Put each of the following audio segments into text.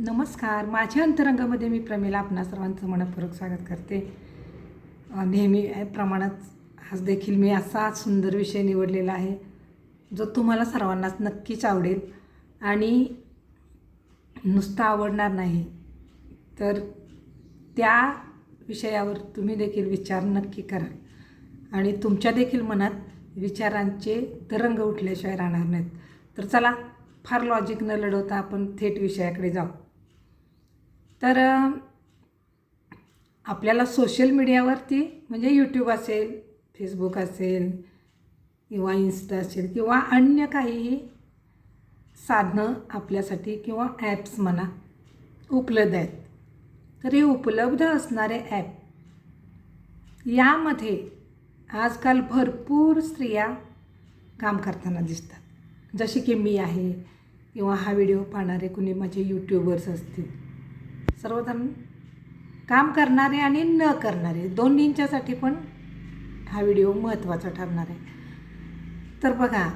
नमस्कार. माझ्या अंतरंगामध्ये मी प्रमिला आपणा सर्वांचं मनपूर्वक स्वागत करते. नेहमी प्रमाणात आज देखील मी असा सुंदर विषय निवडलेला आहे जो तुम्हाला सर्वांनाच नक्कीच आवडेल आणि नुसता आवडणार नाही. तर त्या विषयावर तुम्ही देखील विचार नक्की करा आणि तुमच्या देखील मनात विचारांचे तरंग उठल्याशिवाय राहणार नाहीत. तर चला फार लॉजिक न लढवता आपण थेट विषयाकडे जाऊ. तर आपल्याला सोशल मीडियावरती म्हणजे यूट्यूब असेल फेसबुक असेल किंवा इन्स्टा असेल किंवा अन्य काहीही साधनं आपल्यासाठी किंवा ॲप्स म्हणा उपलब्ध आहेत. तर हे उपलब्ध असणारे ॲप यामध्ये आजकाल भरपूर स्त्रिया काम करताना दिसतात. जसे की मी आहे किंवा हा व्हिडिओ पाहणारे कुणी माझे यूट्यूबर्स असतील सर्वजण काम करणारे आणि न करणारे. दोन्हींच्यासाठी पण हा व्हिडिओ महत्त्वाचा ठरणार आहे. तर बघा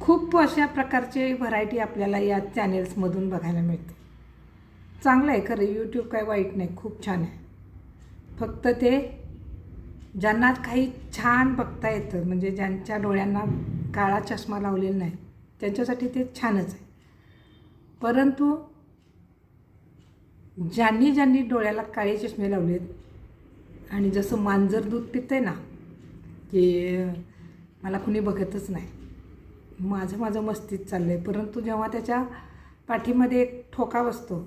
खूप अशा प्रकारचे व्हरायटी आपल्याला या चॅनेल्समधून बघायला मिळते. चांगलं आहे खरं यूट्यूब काय वाईट नाही खूप छान आहे. फक्त ते ज्यांना काही छान बघता येतं म्हणजे ज्यांच्या डोळ्यांना काळा चष्मा लावलेला नाही त्यांच्यासाठी ते छानच आहे. परंतु ज्यांनी ज्यांनी डोळ्याला काळे चष्मे लावलेत आणि जसं मांजर दूध पिते ना की मला कुणी बघतच नाही. माझं माझं मस्तीत चाललं आहे परंतु जेव्हा त्याच्या पाठीमध्ये एक ठोका बसतो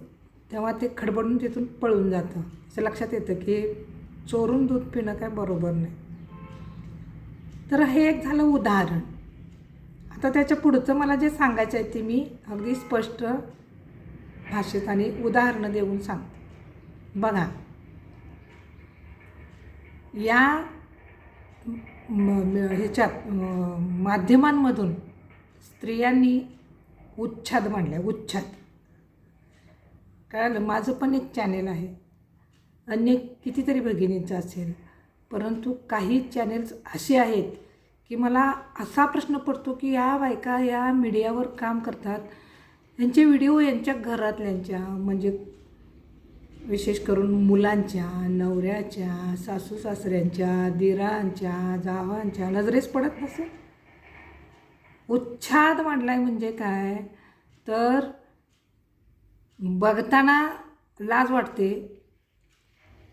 तेव्हा ते खडबडून तिथून पळून जातं. असं लक्षात येतं की चोरून दूध पिणं काय बरोबर नाही. तर हे एक झालं उदाहरण. आता त्याच्या पुढचं मला जे सांगायचं आहे ते मी अगदी स्पष्ट भाषेत आणि उदाहरणं देऊन सांगते. बघा. या म- ह्याच्यात माध्यमांमधून स्त्रियांनी उच्छाद मांडला उच्छाद. कळालं माझं पण एक चॅनेल आहे. अन्य कितीतरी भगिनींचं असेल परंतु काही चॅनेल्स असे आहेत की मला असा प्रश्न पडतो की या बायका या मीडियावर काम करतात यांचे व्हिडिओ यांच्या घरातल्यांच्या म्हणजे विशेष करून मुलांच्या नवऱ्याच्या सासू सासऱ्यांच्या दिरांच्या जावांच्या नजरेस पडत नसेल? उच्छाद मांडलाय म्हणजे काय? तर बघताना लाज वाटते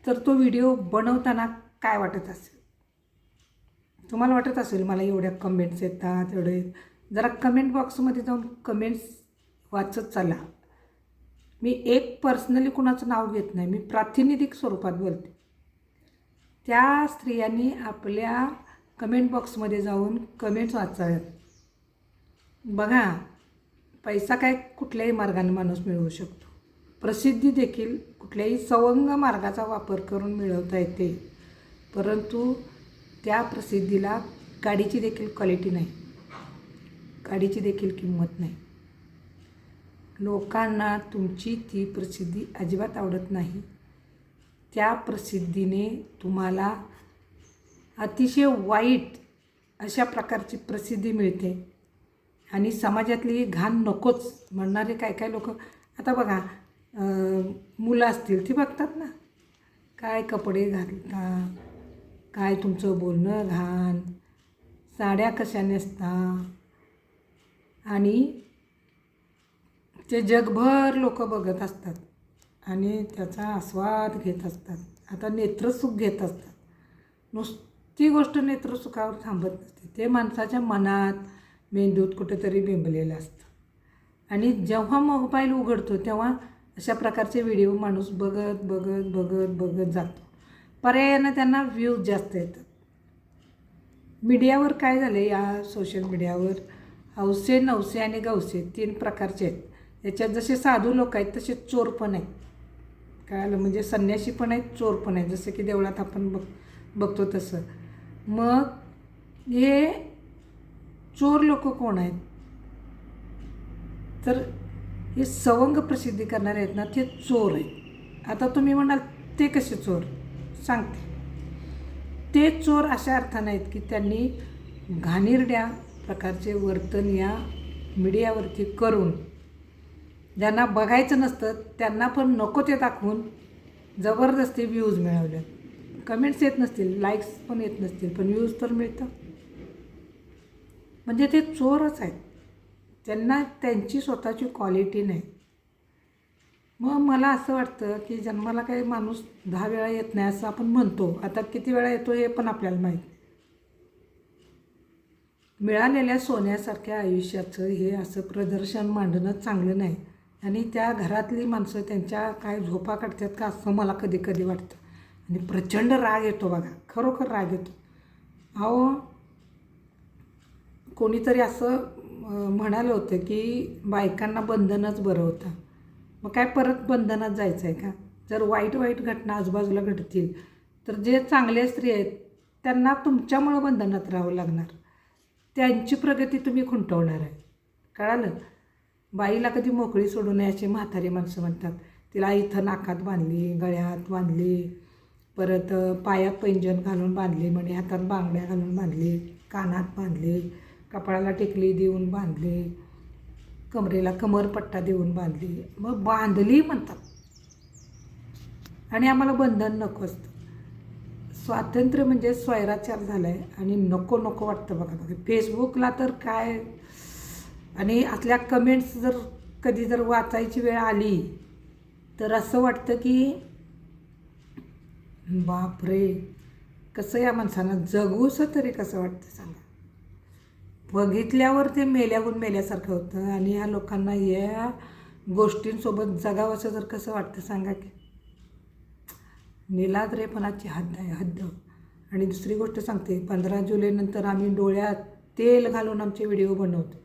तर तो व्हिडिओ बनवताना काय वाटत असेल? तुम्हाला वाटत असेल मला एवढ्या कमेंट्स येतात एवढे जरा कमेंट बॉक्समध्ये जाऊन कमेंट्स वाचत चला. मी एक पर्सनली कुणाचं नाव घेत नाही मी प्रातिनिधिक स्वरूपात बोलते. त्या स्त्रियांनी आपल्या कमेंट बॉक्समध्ये जाऊन कमेंट्स वाचाव्यात. बघा पैसा काय कुठल्याही मार्गाने माणूस मिळवू शकतो. प्रसिद्धी देखील कुठल्याही सवंग मार्गाचा वापर करून मिळवता येते. परंतु त्या प्रसिद्धीला गाडीची देखील क्वालिटी नाही. गाडीची देखील किंमत नाही. लोकांना तुमची ती प्रसिद्धी अजिबात आवडत नाही. त्या प्रसिद्धीने तुम्हाला अतिशय वाईट अशा प्रकारची प्रसिद्धी मिळते. आणि समाजातली घाण नकोच म्हणणारे काय काय लोक आता बघा मुलं असतील ती बघतात ना. काय कपडे घालता काय तुमचं बोलणं घाण साड्या कशा नेसता आणि ते जगभर लोक बघत असतात आणि त्याचा आस्वाद घेत असतात. आता नेत्रसुख घेत असतात. नुसती गोष्ट नेत्रसुखावर थांबत नसते. ते माणसाच्या मनात मेंदूत कुठेतरी बिंबलेलं असतं. आणि जेव्हा मोबाईल उघडतो तेव्हा अशा प्रकारचे व्हिडिओ माणूस बघत बघत बघत बघत जातो. पर्यायानं त्यांना व्ह्यूज जास्त येतात. मीडियावर काय झालं या सोशल मीडियावर हौसे नवसे आणि गवसे तीन प्रकारचे आहेत. याच्यात जसे साधू लोक आहेत तसे चोर पण आहेत. कळालं म्हणजे संन्यासी पण आहेत चोर पण आहेत. जसं की देवळात आपण बघ बघतो तसं. मग हे चोर लोक कोण आहेत? तर हे सवंग प्रसिद्धी करणारे आहेत ना ते चोर आहेत. आता तुम्ही म्हणाल ते कसे चोर? सांगते. ते चोर अशा अर्थानं आहेत की त्यांनी घाणेरड्या प्रकारचे वर्तन या मीडियावरती करून ज्यांना बघायचं नसतं त्यांना पण नको ते दाखवून जबरदस्ती व्ह्यूज मिळवले. कमेंट्स येत नसतील लाईक्स पण येत नसतील पण व्ह्यूज तर मिळतं म्हणजे ते चोरच आहेत. त्यांना त्यांची स्वतःची क्वालिटी नाही. मग मला असं वाटतं की जन्माला काही माणूस दहा वेळा येत नाही असं आपण म्हणतो. आता किती वेळा येतो हे पण आपल्याला माहीत नाही. मिळालेल्या सोन्यासारख्या आयुष्याचं हे असं प्रदर्शन मांडणं चांगलं नाही. आणि त्या घरातली माणसं त्यांच्या काय झोपा काढतात का असं मला कधी कधी वाटतं. आणि प्रचंड राग येतो बघा. खरोखर राग येतो. अहो कोणीतरी असं म्हणालं होतं की बायकांना बंधनच बरं होतं. मग काय परत बंधनात जायचं आहे का? जर वाईट वाईट घटना आजूबाजूला घडतील तर जे चांगले स्त्री आहेत त्यांना तुमच्यामुळं बंधनात राहावं लागणार. त्यांची प्रगती तुम्ही खुंटवणार आहे. कळालं? बाईला कधी मोकळी सोडू नये अशी म्हातारी माणसं म्हणतात. तिला इथं नाकात बांधली गळ्यात बांधली परत पायात पैंजण घालून बांधली म्हणजे हातात बांगड्या घालून बांधली कानात बांधली कपाळाला टिकली देऊन बांधली कमरेला कमरपट्टा देऊन बांधली. मग बांधली म्हणतात. आणि आम्हाला बंधन नको असतं. स्वातंत्र्य म्हणजे स्वैराचार झाला आहे आणि नको नको वाटतं बघा. बघा फेसबुकला तर काय आणि आतल्या कमेंट्स जर कधी जर वाचायची वेळ आली तर असं वाटतं की बापरे कसं या माणसानं जगूसं तरी कसं वाटतं सांगा. बघितल्यावर ते मेल्याहून मेल्यासारखं होतं आणि या लोकांना या गोष्टींसोबत जगावंसं जर कसं वाटतं सांगा की. निलाद्रेपणाची हद्द आहे हद्द. आणि दुसरी गोष्ट सांगते पंधरा जुलैनंतर आम्ही डोळ्यात तेल घालून आमचे व्हिडिओ बनवतो.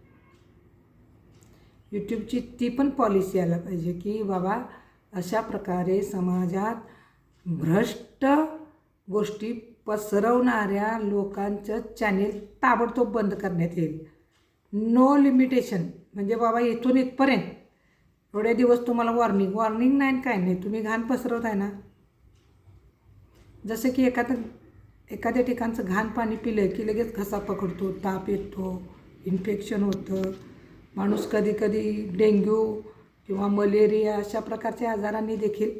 यूट्यूबची ती पण पॉलिसी यायला पाहिजे की बाबा अशा प्रकारे समाजात भ्रष्ट गोष्टी पसरवणाऱ्या लोकांचं चॅनेल ताबडतोब बंद करण्यात येईल. नो लिमिटेशन म्हणजे बाबा इथून इथपर्यंत. एवढे दिवस तुम्हाला वॉर्निंग वॉर्निंग नाही आणि काय नाही. तुम्ही घाण पसरवत आहे ना. जसं की एखादं एखाद्या ठिकाणचं घाण पाणी पिलं की लगेच घसा पकडतो ताप येतो इन्फेक्शन होतं. माणूस कधीकधी डेंग्यू किंवा मलेरिया अशा प्रकारच्या आजारांनी देखील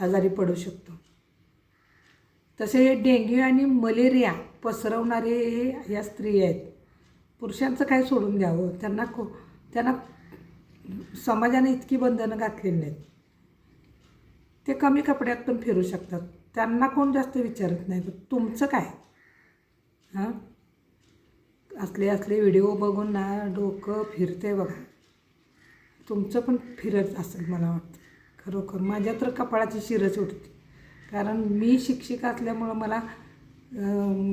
आजारी पडू शकतो. तसे डेंग्यू आणि मलेरिया पसरवणारे हे या स्त्री आहेत. पुरुषांचं काय सोडून द्यावं? त्यांना को त्यांना समाजाने इतकी बंधनं घातलेली नाहीत. ते कमी कपड्यात पण फिरू शकतात. त्यांना कोण जास्त विचारत नाही. तुमचं काय? हां? असले असले व्हिडिओ बघून ना डोकं फिरते बघा. तुमचं पण फिरत असेल मला वाटतं. खरोखर माझ्या तर कपाळाची शिरच उठते. कारण मी शिक्षिका असल्यामुळं मला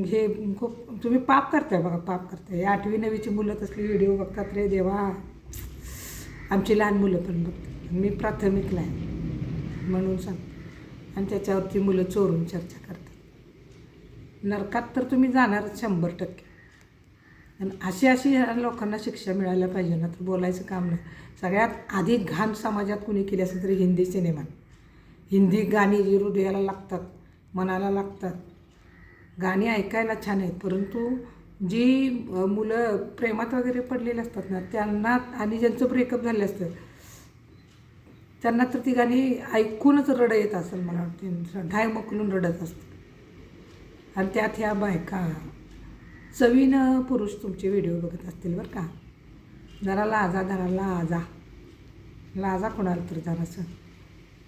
हे खूप तुम्ही पाप करताय बघा पाप करताय. हे आठवी नववीची मुलं तसली व्हिडिओ बघतात रे देवा. आमची लहान मुलं पण बघतात. मी प्राथमिकला आहे. म्हणून सांगते. आणि त्याच्यावरती मुलं चोरून चर्चा करतात. नरकात तर तुम्ही जाणारच शंभर टक्के. आणि अशी अशी ह्या लोकांना शिक्षा मिळायला पाहिजे ना तर बोलायचं काम नाही. सगळ्यात आधी घाण समाजात कुणी केली असेल तरी हिंदी सिनेमा. हिंदी गाणी जी हृदयाला लागतात मनाला लागतात. गाणी ऐकायला छान आहेत परंतु जी मुलं प्रेमात वगैरे पडलेली असतात ना त्यांना आणि ज्यांचं ब्रेकअप झाले असतं त्यांना तर ती गाणी ऐकूनच रड येत असेल मला वाटते. ढाय मकलून रडत असतं आणि त्यात ह्या बायका चवीनं पुरुष तुमचे व्हिडिओ बघत असतील बरं का. जरा लाजा जरा लाजा. लाजा कोणाला तर जरासं.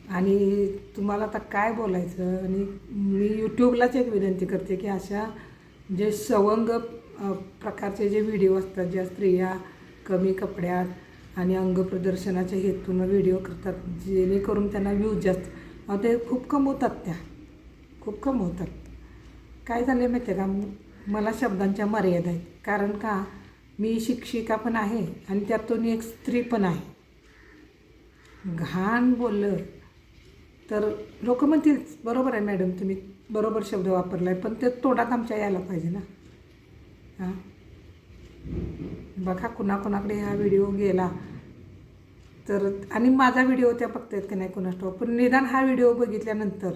आणि तुम्हाला आता काय बोलायचं? आणि मी यूट्यूबलाच एक विनंती करते की अशा जे सवंग प्रकारचे जे व्हिडिओ असतात ज्या स्त्रिया कमी कपड्यात आणि अंग प्रदर्शनाच्या हेतून व्हिडिओ करतात जेणेकरून त्यांना व्ह्यूज जास्त. ते खूप कमवतात त्या. खूप कमवतात काय झालं आहे माहिती आहे का? मला शब्दांच्या मर्यादा आहेत. कारण का? मी शिक्षिका पण आहे आणि त्यातून एक स्त्री पण आहे. घाण बोललं तर लोक म्हणतील बरोबर आहे मॅडम तुम्ही बरोबर शब्द वापरला आहे पण ते तोंडात आमच्या यायला पाहिजे ना. हां? बघा कुणाकुणाकडे हा व्हिडिओ गेला तर आणि माझा व्हिडिओ त्या बघतायत की नाही कुणास पण निदान हा व्हिडिओ बघितल्यानंतर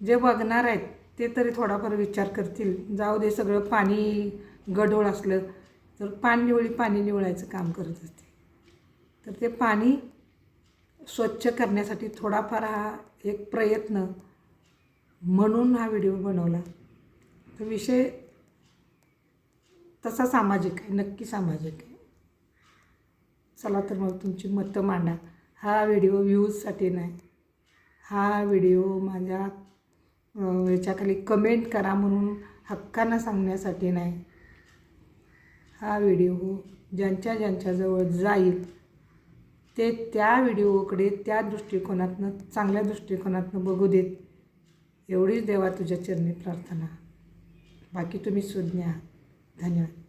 जे बघणार आहेत ते तरी थोडाफार विचार करतील. जाऊ दे सगळं पाणी गढोळ असलं तर पाणी निवळी पाणी निवळायचं काम करत असते. तर ते पाणी स्वच्छ करण्यासाठी थोडाफार हा एक प्रयत्न म्हणून हा व्हिडिओ बनवला. तर विषय तसा सामाजिक आहे नक्की सामाजिक आहे. चला तर मग तुमची मतं मांडा. हा व्हिडिओ व्ह्यूजसाठी नाही. हा व्हिडिओ माझ्या याच्याखाली कमेंट करा म्हणून हक्कानं सांगण्यासाठी नाही. हा व्हिडिओ ज्यांच्या ज्यांच्याजवळ जाईल ते त्या व्हिडिओकडे त्या दृष्टिकोनातनं चांगल्या दृष्टिकोनातनं बघू देत. एवढीच देवा तुझ्या चरणी प्रार्थना. बाकी तुम्ही सुज्ञ आहात. धन्यवाद.